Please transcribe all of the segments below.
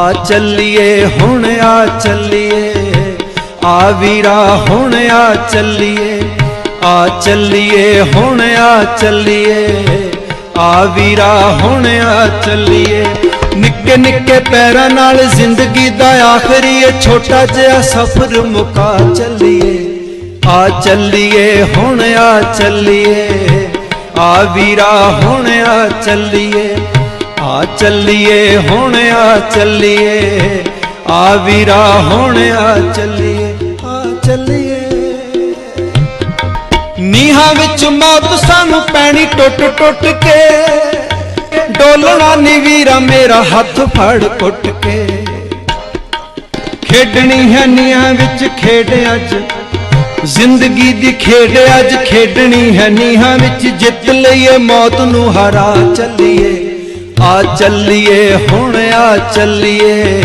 ਆ ਚੱਲੀਏ, ਹੁਣ ਆ ਚੱਲੀਏ। ਆ ਵੀਰਾ, ਹੁਣ ਆ ਚੱਲੀਏ। ਆ ਚੱਲੀਏ, ਹੁਣ ਆ ਚੱਲੀਏ। ਆ ਵੀਰਾ, ਹੁਣ ਆ ਚੱਲੀਏ। ਨਿੱਕੇ ਨਿੱਕੇ ਪੈਰਾਂ ਨਾਲ ਜ਼ਿੰਦਗੀ ਦਾ ਆਖਰੀ ਇਹ ਛੋਟਾ ਜਿਹਾ ਸਫ਼ਰ ਮੁਕਾ ਚੱਲੀਏ। ਆ ਚੱਲੀਏ, ਹੁਣ ਆ ਚੱਲੀਏ। ਆ ਵੀਰਾ, ਹੁਣ ਆ ਚੱਲੀਏ। ਆ ਚੱਲੀਏ, ਹੁਣ ਆ ਚੱਲੀਏ। ਆ ਵੀਰਾ, ਹੁਣ ਆ ਚੱਲੀਏ। ਆ ਚੱਲੀਏ। ਨੀਹਾਂ ਵਿੱਚ ਮੌਤ ਸਾਨੂੰ ਪੈਣੀ ਟੁੱਟ ਟੁੱਟ ਕੇ। ਡੋਲਣਾ ਨੀ ਵੀਰਾ, ਮੇਰਾ ਹੱਥ ਫੜ ਕੁੱਟ ਕੇ। ਖੇਡਣੀ ਹੈ ਨੀਹਾਂ ਵਿੱਚ ਖੇਡ ਅੱਜ। ਜ਼ਿੰਦਗੀ ਦੀ ਖੇਡ ਅੱਜ ਖੇਡਣੀ ਹੈ ਨੀਹਾਂ ਵਿੱਚ। ਜਿੱਤ ਲਈਏ, ਮੌਤ ਨੂੰ ਹਰਾ ਚੱਲੀਏ। ਆ ਚੱਲੀਏ, ਹੁਣ ਆ ਚੱਲੀਏ।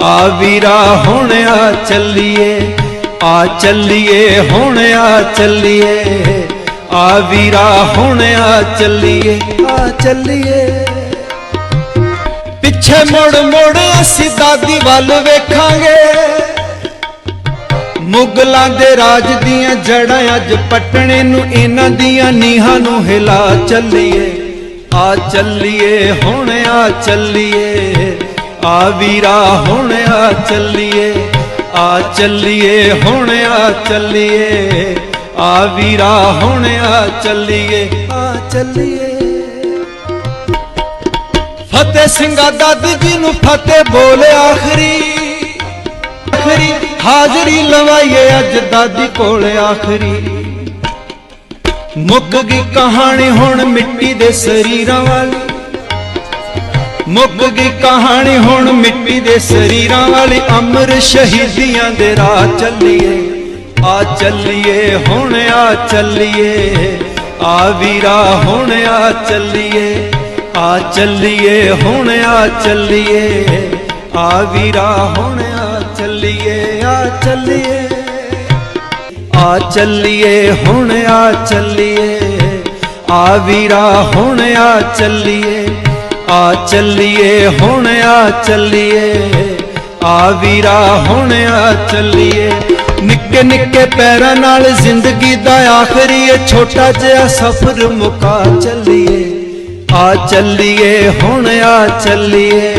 ਆ ਵੀਰਾ, ਹੁਣ ਆ ਚੱਲੀਏ। ਆ ਚੱਲੀਏ, ਹੁਣ ਆ ਚੱਲੀਏ। ਆ ਵੀਰਾ, ਹੁਣ ਆ ਚੱਲੀਏ। ਆ ਚੱਲੀਏ। ਪਿੱਛੇ ਮੁੜ ਮੁੜ ਅਸੀਂ ਦਾਦੀ ਵੱਲ ਵੇਖਾਂਗੇ। ਮੁਗਲਾਂ ਦੇ ਰਾਜ ਦੀਆਂ ਜੜਾਂ ਅੱਜ ਪਟਣੇ ਨੂੰ, ਇਹਨਾਂ ਦੀਆਂ ਨੀਹਾਂ ਨੂੰ ਹਿਲਾ ਚੱਲੀਏ। ਆ ਚੱਲੀਏ, ਹੁਣ ਆ ਚੱਲੀਏ। ਆ ਵੀਰਾ, ਹੁਣ ਆ ਚੱਲੀਏ। ਆ ਚੱਲੀਏ, ਹੁਣ ਆ ਚੱਲੀਏ। ਆ ਵੀਰਾ, ਹੁਣ ਆ ਚੱਲੀਏ। ਆ ਚੱਲੀਏ। ਫਤਿਹ ਸਿੰਘਾ ਦਾਦੀ ਜੀ ਨੂੰ ਫਤਿਹ ਬੋਲ ਆਖਰੀ। ਆਖਰੀ। ਹਾਜ਼ਰੀ ਲਵਾਈਏ ਅੱਜ ਦਾਦੀ ਕੋਲ ਆਖਰੀ। ਮੁੱਕ ਗਈ ਕਹਾਣੀ ਹੁਣ ਮਿੱਟੀ ਦੇ ਸਰੀਰਾਂ ਵਾਲੀ। ਮੁੱਕ ਗਈ ਕਹਾਣੀ ਹੁਣ ਮਿੱਟੀ ਦੇ ਸਰੀਰਾਂ ਵਾਲੀ। ਅਮਰ ਸ਼ਹੀਦੀਆਂ ਦੇ ਰਾਹ ਚੱਲੀਏ, ਆ ਚੱਲੀਏ, ਹੁਣ ਆ ਚੱਲੀਏ। ਆ ਵੀਰਾ, ਹੁਣ ਆ ਚੱਲੀਏ ਆ ਚੱਲੀਏ, ਹੁਣ ਆ ਚੱਲੀਏ। ਆ ਵੀਰਾ, ਹੁਣ ਆ ਚੱਲੀਏ ਆ ਚੱਲੀਏ। ਆ ਚੱਲੀਏ, ਹੁਣ ਆ ਚੱਲੀਏ। ਆ ਵੀਰਾ, ਹੁਣ ਆ ਚੱਲੀਏ। ਆ ਚੱਲੀਏ, ਹੁਣ ਆ ਚੱਲੀਏ। ਆ ਵੀਰਾ, ਹੁਣ ਆ ਚੱਲੀਏ। ਨਿੱਕੇ ਨਿੱਕੇ ਪੈਰਾਂ ਨਾਲ ਜ਼ਿੰਦਗੀ ਦਾ ਆਖਰੀ ਇਹ ਛੋਟਾ ਜਿਹਾ ਸਫ਼ਰ ਮੁਕਾ ਚੱਲੀਏ। ਆ ਚੱਲੀਏ, ਹੁਣ ਆ ਚੱਲੀਏ।